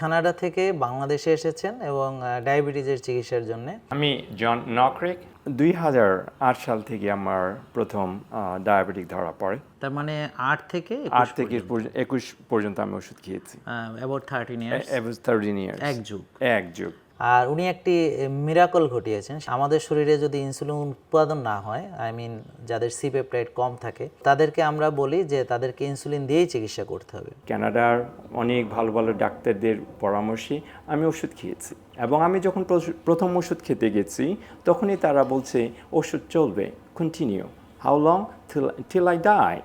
Canada থেকে বাংলাদেশে এসেছেন এবং ডায়াবেটিসের চিকিৎসার জন্য। আমি জন নকরিক। দুই হাজার আট সাল থেকে আমার প্রথম ডায়াবেটিক ধরা পড়ে। তার মানে আট থেকে আট থেকে একুশ পর্যন্ত আমি ওষুধ খেয়েছি। About thirteen years thirteen years এক যুগ। এক যুগ। আর উনি একটি মিরাকল ঘটিয়েছেন। আমাদের শরীরে যদি ইনসুলিন উৎপাদন না হয় আই মিন যাদের সি পেপটাইড কম থাকে, তাদেরকে আমরা বলি যে তাদেরকে ইনসুলিন দিয়েই চিকিৎসা করতে হবে। ক্যানাডার অনেক ভালো ভালো ডাক্তারদের পরামর্শে আমি ওষুধ খেয়েছি এবং আমি যখন প্রথম ওষুধ খেতে গেছি, তখনই তারা বলছে, ওষুধ চলবে continue how long till I die?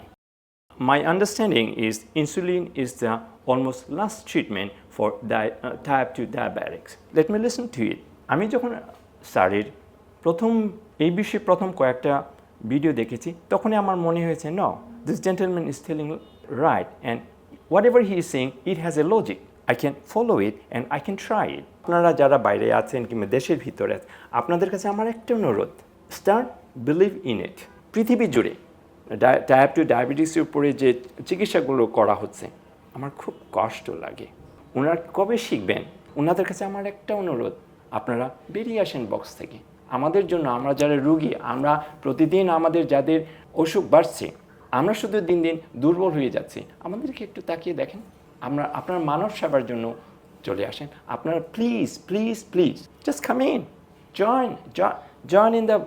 My understanding is insulin is the almost last treatment for di- uh, type 2 diabetics. Let me listen to it. আমি যখন স্যারের প্রথম এই বিষয়ে প্রথম কয়েকটা ভিডিও দেখেছি তখনই আমার মনে হয়েছে no this gentleman is telling right and what he is saying it has a logic I can follow it and I can try it আপনারা যারা বাইরে আছেন কিংবা দেশের ভিতরে আপনাদের কাছে আমার একটা অনুরোধ স্টার্ট বিলিভ ইন ইট পৃথিবী জুড়ে টাইপ টু ডায়াবেটিসের উপরে যে চিকিৎসাগুলো করা হচ্ছে আমার খুব কষ্ট লাগে। ওনারা কবে শিখবেন? ওনাদের কাছে আমার একটা অনুরোধ, আপনারা বেরিয়ে আসেন বক্স থেকে। আমাদের জন্য, আমরা যারা রুগী, আমরা প্রতিদিন আমাদের যাদের অসুখ বাড়ছে, আমরা শুধু দিন দিন দুর্বল হয়ে যাচ্ছি। আমাদেরকে একটু তাকিয়ে দেখেন। আমরা, আপনার মানব সেবার জন্য চলে আসেন। আপনারা please please please just come in join join in the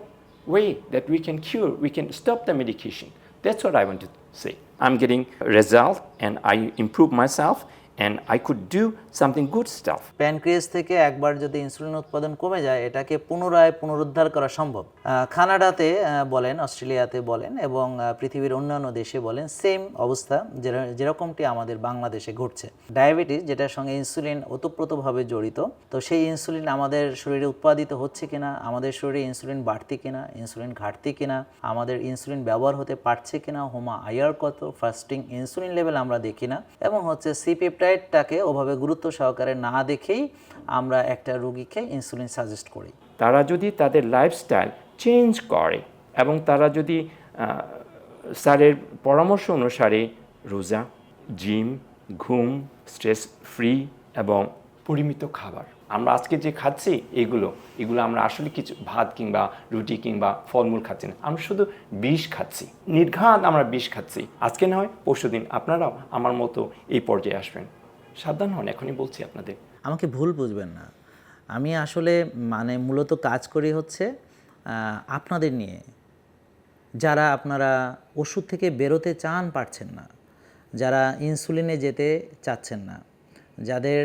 way that we can cure we can stop the medication That's what I want to say. I'm getting result and I improve myself and I could do something good stuff. Pancreas থেকে একবার যদি insulin উৎপাদন কমে যায় এটাকে পুনরায় পুনরুদ্ধার করা সম্ভব কানাডাতে বলেন, অস্ট্রেলিয়াতে বলেন এবং পৃথিবীর অন্যান্য দেশে বলেন সেম অবস্থা যেরা- যেরকমটি আমাদের বাংলাদেশে ঘটছে। ডায়াবেটিস, যেটার সঙ্গে ইনসুলিন ওতপ্রোতভাবে জড়িত, তো সেই ইনসুলিন আমাদের শরীরে উৎপাদিত হচ্ছে কিনা, আমাদের শরীরে ইনসুলিন বাড়তি কিনা ইনসুলিন ঘাটতি কিনা, আমাদের ইনসুলিন ব্যবহার হতে পারছে কিনা, হোমা আয়ার কত ফাস্টিং ইনসুলিন লেভেল আমরা দেখি না, এবং হচ্ছে সি পেপটাইডটাকে ওভাবে গুরুত্ব সহকারে না দেখেই আমরা একটা রুগীকে ইনসুলিন সাজেস্ট করি। তারা যদি তাদের লাইফস্টাইল চেঞ্জ করে এবং তারা যদি স্যারের পরামর্শ অনুসারে রোজা, জিম, ঘুম, স্ট্রেস ফ্রি এবং পরিমিত খাবার। আমরা আজকে যে খাচ্ছি এগুলো এগুলো আমরা আসলে কিছু ভাত কিংবা রুটি কিংবা ফলমূল খাচ্ছি না। আমরা শুধু বিষ খাচ্ছি। নির্ঘাত আমরা বিষ খাচ্ছি। আজকে না হয় পরশু দিন আপনারাও আমার মতো এই পর্যায়ে আসবেন। সাবধান হন, এখনই বলছি আপনাদের। আমাকে ভুল বুঝবেন না। আমি আসলে মানে মূলত কাজ করি হচ্ছে আপনাদের নিয়ে যারা আপনারা ওষুধ থেকে বেরোতে চান পারছেন না, যারা ইনসুলিনে যেতে চাচ্ছেন না, যাদের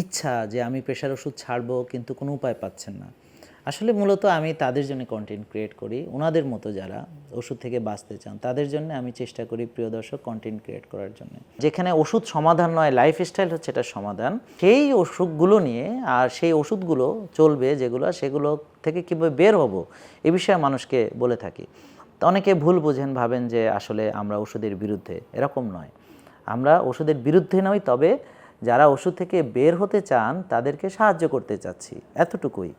ইচ্ছা যে আমি প্রেশার ওষুধ ছাড়বো কিন্তু কোনো উপায় পাচ্ছেন না আসলে মূলত আমি তাদের জন্য কন্টেন্ট ক্রিয়েট করি। ওনাদের মতো যারা ওষুধ থেকে বাঁচতে চান, তাদের জন্য আমি চেষ্টা করি প্রিয় দর্শক কন্টেন্ট ক্রিয়েট করার জন্য। যেখানে ওষুধ সমাধান নয় লাইফস্টাইল হচ্ছে এটা সমাধান। সেই অসুখগুলো নিয়ে আর সেই ওষুধগুলো চলবে যেগুলো, সেগুলো থেকে কীভাবে বের হব, এ বিষয়ে মানুষকে বলে থাকি। অনেকে ভুল বোঝেন, ভাবেন যে আসলে আমরা ওষুধের বিরুদ্ধে, এরকম নয়। আমরা ওষুধের বিরুদ্ধে নই, তবে যারা ওষুধ থেকে বের হতে চান, তাদেরকে সাহায্য করতে চাচ্ছি, এতটুকুই।